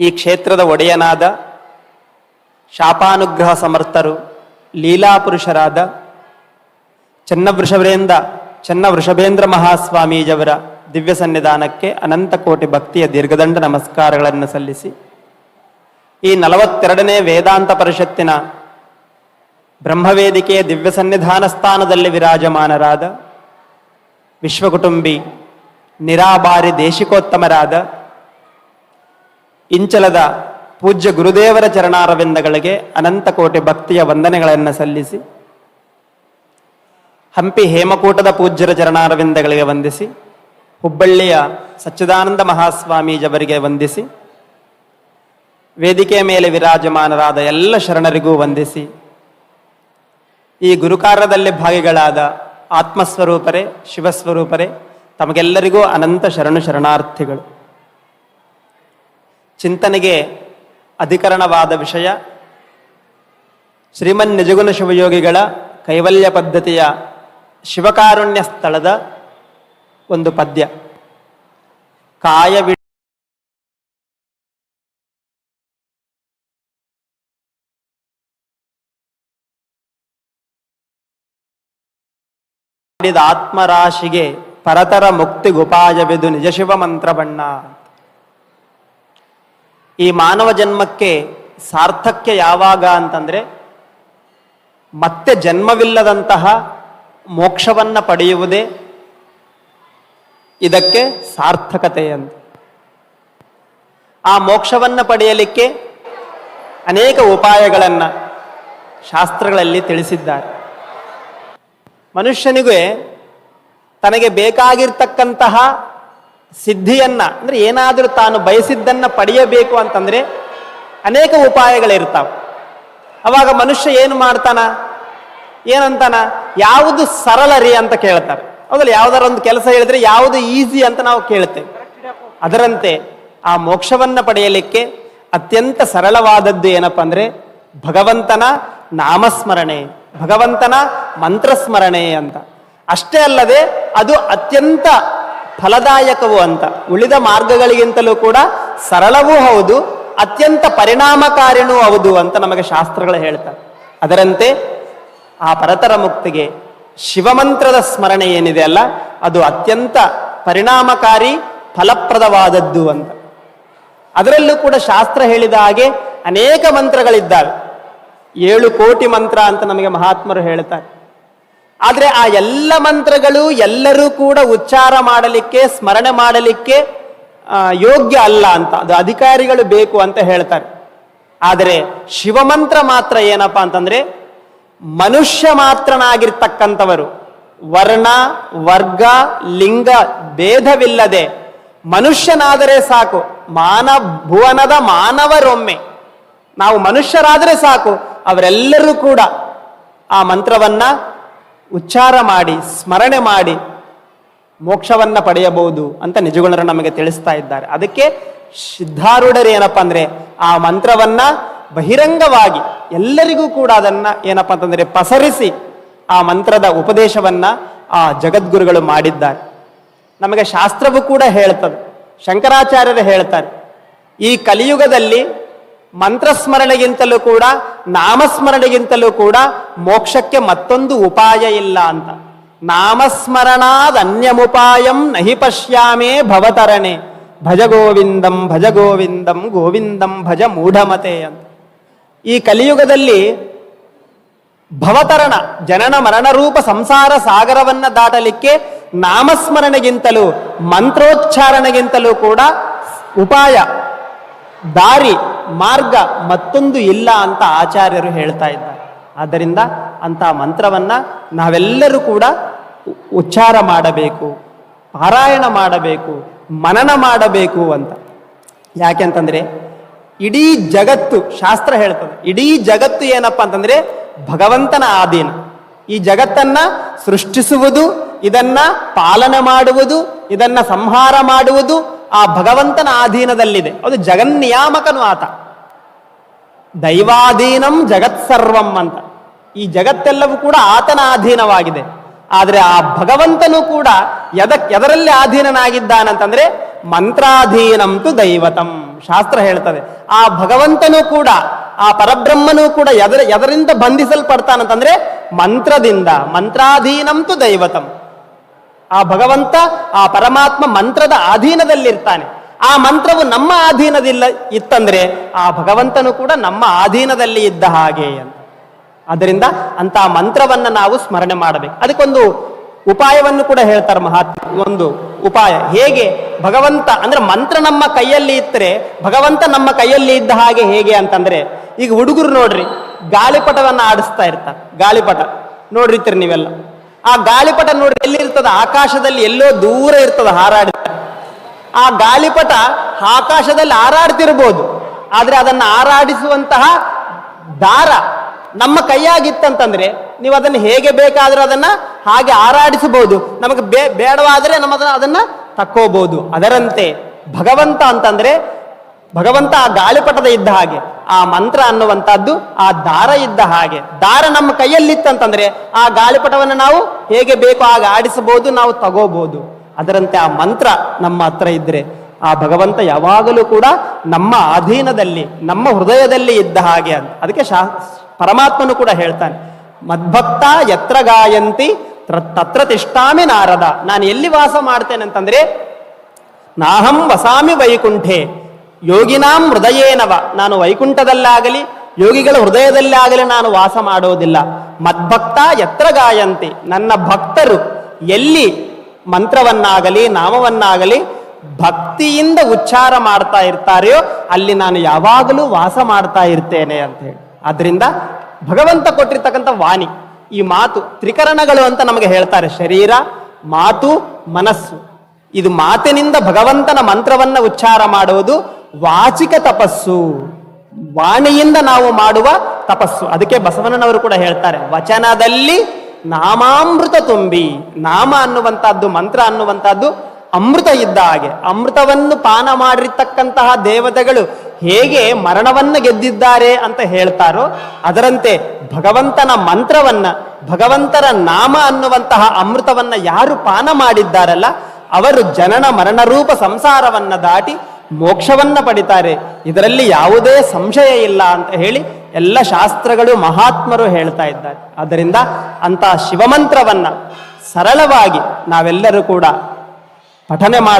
ಈ ಕ್ಷೇತ್ರದ ಒಡೆಯನಾದ ಶಾಪಾನುಗ್ರಹ ಸಮರ್ಥರು ಲೀಲಾಪುರುಷರಾದ ಚನ್ನವೃಷಭೇಂದ್ರ ಚನ್ನ ವೃಷಭೇಂದ್ರ ಮಹಾಸ್ವಾಮೀಜವರ ದಿವ್ಯ ಸನ್ನಿಧಾನಕ್ಕೆ ಅನಂತ ಕೋಟಿ ಭಕ್ತಿಯ ದೀರ್ಘದಂಡ ನಮಸ್ಕಾರಗಳನ್ನು ಸಲ್ಲಿಸಿ, ಈ ನಲವತ್ತೆರಡನೇ ವೇದಾಂತ ಪರಿಷತ್ತಿನ ಬ್ರಹ್ಮವೇದಿಕೆಯ ದಿವ್ಯ ಸನ್ನಿಧಾನ ಸ್ಥಾನದಲ್ಲಿ ವಿರಾಜಮಾನರಾದ ವಿಶ್ವಕುಟುಂಬಿ ನಿರಾಬಾರಿ ದೇಶಿಕೋತ್ತಮರಾದ ಇಂಚಲದ ಪೂಜ್ಯ ಗುರುದೇವರ ಚರಣಾರವಿಂದಗಳಿಗೆ ಅನಂತ ಕೋಟಿ ಭಕ್ತಿಯ ವಂದನೆಗಳನ್ನು ಸಲ್ಲಿಸಿ, ಹಂಪಿ ಹೇಮಕೂಟದ ಪೂಜ್ಯರ ಚರಣಾರವಿಂದಗಳಿಗೆ ವಂದಿಸಿ, ಹುಬ್ಬಳ್ಳಿಯ ಸಚ್ಚಿದಾನಂದ ಮಹಾಸ್ವಾಮೀಜವರಿಗೆ ವಂದಿಸಿ, ವೇದಿಕೆಯ ಮೇಲೆ ವಿರಾಜಮಾನರಾದ ಎಲ್ಲ ಶರಣರಿಗೂ ವಂದಿಸಿ, ಈ ಗುರುಕಾರ್ಯದಲ್ಲಿ ಭಾಗಿಗಳಾದ ಆತ್ಮಸ್ವರೂಪರೇ, ಶಿವಸ್ವರೂಪರೇ, ತಮಗೆಲ್ಲರಿಗೂ ಅನಂತ ಶರಣು ಶರಣಾರ್ಥಿಗಳು. ಚಿಂತನೆಗೆ ಅಧಿಕರಣವಾದ ವಿಷಯ. ಶ್ರೀಮನ್ ನಿಜಗುಣ ಶಿವಯೋಗಿಗಳ ಕೈವಲ್ಯ ಪದ್ಧತಿಯ ಶಿವಕಾರುಣ್ಯ ಸ್ಥಳದ ಒಂದು ಪದ್ಯ. ಕಾಯವಿ ಆತ್ಮರಾಶಿಗೆ ಪರತರ ಮುಕ್ತಿಗುಪಾಯವಿದು ನಿಜ ಶಿವ ಮಂತ್ರ ಬಣ್ಣ. ಈ ಮಾನವ ಜನ್ಮಕ್ಕೆ ಸಾರ್ಥಕ್ಯ ಯಾವಾಗ ಅಂತಂದ್ರೆ ಮತ್ತೆ ಜನ್ಮವಿಲ್ಲದಂತಹ ಮೋಕ್ಷವನ್ನ ಪಡೆಯುವುದೇ ಇದಕ್ಕೆ ಸಾರ್ಥಕತೆ ಅಂತ. ಆ ಮೋಕ್ಷವನ್ನ ಪಡೆಯಲಿಕ್ಕೆ ಅನೇಕ ಉಪಾಯಗಳನ್ನು ಶಾಸ್ತ್ರಗಳಲ್ಲಿ ತಿಳಿಸಿದ್ದಾರೆ. ಮನುಷ್ಯನಿಗೆ ತನಗೆ ಬೇಕಾಗಿರ್ತಕ್ಕಂತಹ ಸಿದ್ಧಿಯನ್ನ, ಅಂದ್ರೆ ಏನಾದರೂ ತಾನು ಬಯಸಿದ್ದನ್ನ ಪಡೆಯಬೇಕು ಅಂತಂದ್ರೆ ಅನೇಕ ಉಪಾಯಗಳಿರ್ತಾವೆ. ಅವಾಗ ಮನುಷ್ಯ ಏನು ಮಾಡ್ತಾನ? ಏನಂತಾನ? ಯಾವುದು ಸರಳ ರೀ ಅಂತ ಕೇಳ್ತಾರೆ. ಹೌದಲ್ಲ ಯಾವ್ದಾರ ಒಂದು ಕೆಲಸ ಹೇಳಿದ್ರೆ ಯಾವುದು ಈಸಿ ಅಂತ ನಾವು ಕೇಳ್ತೇವೆ. ಅದರಂತೆ ಆ ಮೋಕ್ಷವನ್ನ ಪಡೆಯಲಿಕ್ಕೆ ಅತ್ಯಂತ ಸರಳವಾದದ್ದು ಏನಪ್ಪ ಅಂದ್ರೆ ಭಗವಂತನ ನಾಮಸ್ಮರಣೆ, ಭಗವಂತನ ಮಂತ್ರಸ್ಮರಣೆ ಅಂತ. ಅಷ್ಟೇ ಅಲ್ಲದೆ ಅದು ಅತ್ಯಂತ ಫಲದಾಯಕವು ಅಂತ. ಉಳಿದ ಮಾರ್ಗಗಳಿಗಿಂತಲೂ ಕೂಡ ಸರಳವೂ ಹೌದು, ಅತ್ಯಂತ ಪರಿಣಾಮಕಾರಿನೂ ಹೌದು ಅಂತ ನಮಗೆ ಶಾಸ್ತ್ರಗಳು ಹೇಳ್ತಾರೆ. ಅದರಂತೆ ಆ ಪರತರ ಮುಕ್ತಿಗೆ ಶಿವಮಂತ್ರದ ಸ್ಮರಣೆ ಏನಿದೆ ಅಲ್ಲ, ಅದು ಅತ್ಯಂತ ಪರಿಣಾಮಕಾರಿ, ಫಲಪ್ರದವಾದದ್ದು ಅಂತ. ಅದರಲ್ಲೂ ಕೂಡ ಶಾಸ್ತ್ರ ಹೇಳಿದ ಹಾಗೆ ಅನೇಕ ಮಂತ್ರಗಳಿದ್ದಾವೆ. ಏಳು ಕೋಟಿ ಮಂತ್ರ ಅಂತ ನಮಗೆ ಮಹಾತ್ಮರು ಹೇಳ್ತಾರೆ. ಆದರೆ ಆ ಎಲ್ಲ ಮಂತ್ರಗಳು ಎಲ್ಲರೂ ಕೂಡ ಉಚ್ಚಾರ ಮಾಡಲಿಕ್ಕೆ, ಸ್ಮರಣೆ ಮಾಡಲಿಕ್ಕೆ ಯೋಗ್ಯ ಅಲ್ಲ ಅಂತ. ಅದು ಅಧಿಕಾರಿಗಳು ಬೇಕು ಅಂತ ಹೇಳ್ತಾರೆ. ಆದರೆ ಶಿವಮಂತ್ರ ಮಾತ್ರ ಏನಪ್ಪ ಅಂತಂದ್ರೆ ಮನುಷ್ಯ ಮಾತ್ರನಾಗಿರ್ತಕ್ಕಂಥವರು. ವರ್ಣ, ವರ್ಗ, ಲಿಂಗ ಭೇದವಿಲ್ಲದೆ ಮನುಷ್ಯನಾದರೆ ಸಾಕು. ಮಾನ, ಭುವನದ ಮಾನವರೊಮ್ಮೆ. ನಾವು ಮನುಷ್ಯರಾದರೆ ಸಾಕು. ಅವರೆಲ್ಲರೂ ಕೂಡ ಆ ಮಂತ್ರವನ್ನ ಉಚ್ಚಾರ ಮಾಡಿ, ಸ್ಮರಣೆ ಮಾಡಿ ಮೋಕ್ಷವನ್ನ ಪಡೆಯಬಹುದು ಅಂತ ನಿಜಗುಣರು ನಮಗೆ ತಿಳಿಸ್ತಾ ಇದ್ದಾರೆ. ಅದಕ್ಕೆ ಸಿದ್ಧಾರೂಢರು ಏನಪ್ಪ ಅಂದರೆ ಆ ಮಂತ್ರವನ್ನ ಬಹಿರಂಗವಾಗಿ ಎಲ್ಲರಿಗೂ ಕೂಡ ಅದನ್ನ ಏನಪ್ಪ ಅಂತಂದರೆ ಪಸರಿಸಿ ಆ ಮಂತ್ರದ ಉಪದೇಶವನ್ನ ಆ ಜಗದ್ಗುರುಗಳು ಮಾಡಿದ್ದಾರೆ. ನಮಗೆ ಶಾಸ್ತ್ರವು ಕೂಡ ಹೇಳ್ತದೆ. ಶಂಕರಾಚಾರ್ಯರು ಹೇಳ್ತಾರೆ, ಈ ಕಲಿಯುಗದಲ್ಲಿ ಮಂತ್ರಸ್ಮರಣೆಗಿಂತಲೂ ಕೂಡ, ನಾಮಸ್ಮರಣೆಗಿಂತಲೂ ಕೂಡ ಮೋಕ್ಷಕ್ಕೆ ಮತ್ತೊಂದು ಉಪಾಯ ಇಲ್ಲ ಅಂತ. ನಾಮಸ್ಮರಣಾದ ಅನ್ಯಮುಪಾಯಂ ನಹಿ ಪಶ್ಯಾಮೇ ಭವತರಣೆ. ಭಜ ಗೋವಿಂದಂ ಭಜ ಗೋವಿಂದಂ ಗೋವಿಂದಂ ಭಜ ಮೂಢಮತೆ ಅಂತ. ಈ ಕಲಿಯುಗದಲ್ಲಿ ಭವತರಣ, ಜನನ ಮರಣರೂಪ ಸಂಸಾರ ಸಾಗರವನ್ನ ದಾಟಲಿಕ್ಕೆ ನಾಮಸ್ಮರಣೆಗಿಂತಲೂ, ಮಂತ್ರೋಚ್ಚಾರಣೆಗಿಂತಲೂ ಕೂಡ ಉಪಾಯ, ದಾರಿ ಮಾರ್ಗ ಮತ್ತೊಂದು ಇಲ್ಲ ಅಂತ ಆಚಾರ್ಯರು ಹೇಳ್ತಾ ಇದ್ದಾರೆ. ಆದ್ದರಿಂದ ಅಂತ ಮಂತ್ರವನ್ನ ನಾವೆಲ್ಲರೂ ಕೂಡ ಉಚ್ಚಾರ ಮಾಡಬೇಕು, ಪಾರಾಯಣ ಮಾಡಬೇಕು, ಮನನ ಮಾಡಬೇಕು ಅಂತ. ಯಾಕೆಂತಂದ್ರೆ ಇಡೀ ಜಗತ್ತು, ಶಾಸ್ತ್ರ ಹೇಳ್ತದೆ, ಇಡೀ ಜಗತ್ತು ಏನಪ್ಪಾ ಅಂತಂದ್ರೆ ಭಗವಂತನ ಆಧೀನ. ಈ ಜಗತ್ತನ್ನ ಸೃಷ್ಟಿಸುವುದು, ಇದನ್ನ ಪಾಲನೆ ಮಾಡುವುದು, ಇದನ್ನ ಸಂಹಾರ ಮಾಡುವುದು ಆ ಭಗವಂತನ ಆಧೀನದಲ್ಲಿದೆ. ಅದು ಜಗನ್ನಿಯಾಮಕನು ಆತ. ದೈವಾಧೀನಂ ಜಗತ್ಸರ್ವಂ ಅಂತ. ಈ ಜಗತ್ತೆಲ್ಲವೂ ಕೂಡ ಆತನ ಅಧೀನವಾಗಿದೆ ಆದರೆ ಆ ಭಗವಂತನು ಕೂಡ ಎದ ಎದರಲ್ಲಿ ಅಧೀನನಾಗಿದ್ದಾನಂತಂದ್ರೆ ಮಂತ್ರಾಧೀನಂತು ದೈವತಂ ಶಾಸ್ತ್ರ ಹೇಳ್ತದೆ. ಆ ಭಗವಂತನೂ ಕೂಡ, ಆ ಪರಬ್ರಹ್ಮನೂ ಕೂಡ ಎದರ, ಎದರಿಂದ ಬಂಧಿಸಲ್ಪಡ್ತಾನಂತಂದ್ರೆ ಮಂತ್ರದಿಂದ ಮಂತ್ರಾಧೀನಂತು ದೈವತಂ. ಆ ಭಗವಂತ, ಆ ಪರಮಾತ್ಮ ಮಂತ್ರದ ಅಧೀನದಲ್ಲಿರ್ತಾನೆ ಆ ಮಂತ್ರವು ನಮ್ಮ ಅಧೀನದಿಲ್ಲ ಇತ್ತಂದ್ರೆ ಆ ಭಗವಂತನು ಕೂಡ ನಮ್ಮ ಅಧೀನದಲ್ಲಿ ಇದ್ದ ಹಾಗೆ ಅಂತ. ಅದರಿಂದ ಅಂತ ಮಂತ್ರವನ್ನ ನಾವು ಸ್ಮರಣೆ ಮಾಡಬೇಕು. ಅದಕ್ಕೊಂದು ಉಪಾಯವನ್ನು ಕೂಡ ಹೇಳ್ತಾರೆ ಮಹಾತ್ಮ. ಒಂದು ಉಪಾಯ. ಹೇಗೆ? ಭಗವಂತ, ಅಂದ್ರೆ ಮಂತ್ರ ನಮ್ಮ ಕೈಯಲ್ಲಿ ಇತ್ತರೆ ಭಗವಂತ ನಮ್ಮ ಕೈಯಲ್ಲಿ ಇದ್ದ ಹಾಗೆ ಹೇಗೆ ಅಂತಂದ್ರೆ, ಈಗ ಹುಡುಗರು ನೋಡ್ರಿ, ಗಾಳಿಪಟವನ್ನ ಆಡಿಸ್ತಾ ಇರ್ತಾರೆ. ಗಾಳಿಪಟ. ನೋಡಿರ್ತೀರಿ ನೀವೆಲ್ಲ. ಆ ಗಾಳಿಪಟ ನೋಡ್ರಿ ಎಲ್ಲಿರ್ತದ ಆಕಾಶದಲ್ಲಿ ಎಲ್ಲೋ ದೂರ ಇರ್ತದ ಹಾರಾಡಿ ಆ ಗಾಳಿಪಟ ಆಕಾಶದಲ್ಲಿ ಹಾರಾಡ್ತಿರ್ಬೋದು. ಆದರೆ ಅದನ್ನ ಹಾರಾಡಿಸುವಂತಹ ದಾರ ನಮ್ಮ ಕೈಯಾಗಿತ್ತಂತಂದ್ರೆ ನೀವು ಅದನ್ನ ಹೇಗೆ ಬೇಕಾದರೂ ಅದನ್ನ ಹಾಗೆ ಹಾರಾಡಿಸಬಹುದು. ನಮಗೆ ಬೇ, ಬೇಡವಾದರೆ ನಮ್ಮ ಅದನ್ನ ಅದನ್ನ ತಕ್ಕೋಬಹುದು. ಅದರಂತೆ ಭಗವಂತ ಅಂತಂದ್ರೆ ಭಗವಂತ ಆ ಗಾಳಿಪಟದ ಇದ್ದ ಹಾಗೆ, ಆ ಮಂತ್ರ ಅನ್ನುವಂಥದ್ದು ಆ ದಾರ ಇದ್ದ ಹಾಗೆ. ದಾರ ನಮ್ಮ ಕೈಯಲ್ಲಿತ್ತಂತಂದ್ರೆ ಆ ಗಾಳಿಪಟವನ್ನು ನಾವು ಹೇಗೆ ಬೇಕೋ ಹಾಗೆ ಆಡಿಸಬಹುದು, ನಾವು ತಗೋಬಹುದು. ಅದರಂತೆ ಆ ಮಂತ್ರ ನಮ್ಮ ಹತ್ರ ಇದ್ರೆ ಆ ಭಗವಂತ ಯಾವಾಗಲೂ ಕೂಡ ನಮ್ಮ ಅಧೀನದಲ್ಲಿ, ನಮ್ಮ ಹೃದಯದಲ್ಲಿ ಇದ್ದ ಹಾಗೆ ಅಂತ. ಅದಕ್ಕೆ ಶಾ, ಪರಮಾತ್ಮನು ಕೂಡ ಹೇಳ್ತಾನೆ, ಮದ್ಭಕ್ತ ಎತ್ರ ಗಾಯಂತಿ ತತ್ರ ತಿಷ್ಟಾಮಿ ನಾರದ. ನಾನು ಎಲ್ಲಿ ವಾಸ ಮಾಡ್ತೇನೆ ಅಂತಂದ್ರೆ, ನಾಹಂ ವಸಾಮಿ ವೈಕುಂಠೆ, ಯೋಗಿನಾಂ ಹೃದಯೇನವ. ನಾನು ವೈಕುಂಠದಲ್ಲಾಗಲಿ, ಯೋಗಿಗಳ ಹೃದಯದಲ್ಲಾಗಲಿ ನಾನು ವಾಸ ಮಾಡೋದಿಲ್ಲ. ಮದ್ಭಕ್ತ ಎತ್ರ ಗಾಯಂತಿ. ನನ್ನ ಭಕ್ತರು ಎಲ್ಲಿ ಮಂತ್ರವನ್ನಾಗಲಿ, ನಾಮವನ್ನಾಗಲಿ ಭಕ್ತಿಯಿಂದ ಉಚ್ಚಾರ ಮಾಡ್ತಾ ಇರ್ತಾರೆಯೋ ಅಲ್ಲಿ ನಾನು ಯಾವಾಗಲೂ ವಾಸ ಮಾಡ್ತಾ ಇರ್ತೇನೆ ಅಂತ ಹೇಳಿ. ಆದ್ರಿಂದ ಭಗವಂತ ಕೊಟ್ಟಿರ್ತಕ್ಕಂಥ ವಾಣಿ, ಈ ಮಾತು ತ್ರಿಕರಣಗಳು ಅಂತ ನಮಗೆ ಹೇಳ್ತಾರೆ, ಶರೀರ, ಮಾತು, ಮನಸ್ಸು. ಇದು ಮಾತಿನಿಂದ ಭಗವಂತನ ಮಂತ್ರವನ್ನ ಉಚ್ಚಾರ ಮಾಡುವುದು ವಾಚಿಕ ತಪಸ್ಸು. ವಾಣಿಯಿಂದ ನಾವು ಮಾಡುವ ತಪಸ್ಸು. ಅದಕ್ಕೆ ಬಸವಣ್ಣನವರು ಕೂಡ ಹೇಳ್ತಾರೆ, ವಚನದಲ್ಲಿ ನಾಮಾಮೃತ ತುಂಬಿ, ನಾಮ ಅನ್ನುವಂಥದ್ದು, ಮಂತ್ರ ಅನ್ನುವಂಥದ್ದು ಅಮೃತ ಇದ್ದ ಹಾಗೆ. ಅಮೃತವನ್ನು ಪಾನ ಮಾಡಿರ್ತಕ್ಕಂತಹ ದೇವತೆಗಳು ಹೇಗೆ ಮರಣವನ್ನು ಗೆದ್ದಿದ್ದಾರೆ ಅಂತ ಹೇಳ್ತಾರೋ, ಅದರಂತೆ ಭಗವಂತನ ಮಂತ್ರವನ್ನ ಭಗವಂತನ ನಾಮ ಅನ್ನುವಂತಹ ಅಮೃತವನ್ನ ಯಾರು ಪಾನ ಮಾಡಿದ್ದಾರಲ್ಲ, ಅವರು ಜನನ ಮರಣರೂಪ ಸಂಸಾರವನ್ನ ದಾಟಿ ಮೋಕ್ಷವನ್ನ ಪಡಿತಾರೆ. ಇದರಲ್ಲಿ ಯಾವುದೇ ಸಂಶಯ ಇಲ್ಲ ಅಂತ ಹೇಳಿ ಎಲ್ಲ ಶಾಸ್ತ್ರಗಳು ಮಹಾತ್ಮರು ಹೇಳ್ತಾ ಇದ್ದಾರೆ. ಆದ್ದರಿಂದ ಅಂತ ಶಿವಮಂತ್ರವನ್ನ ಸರಳವಾಗಿ ನಾವೆಲ್ಲರೂ ಕೂಡ ಪಠನೆ ಮಾಡ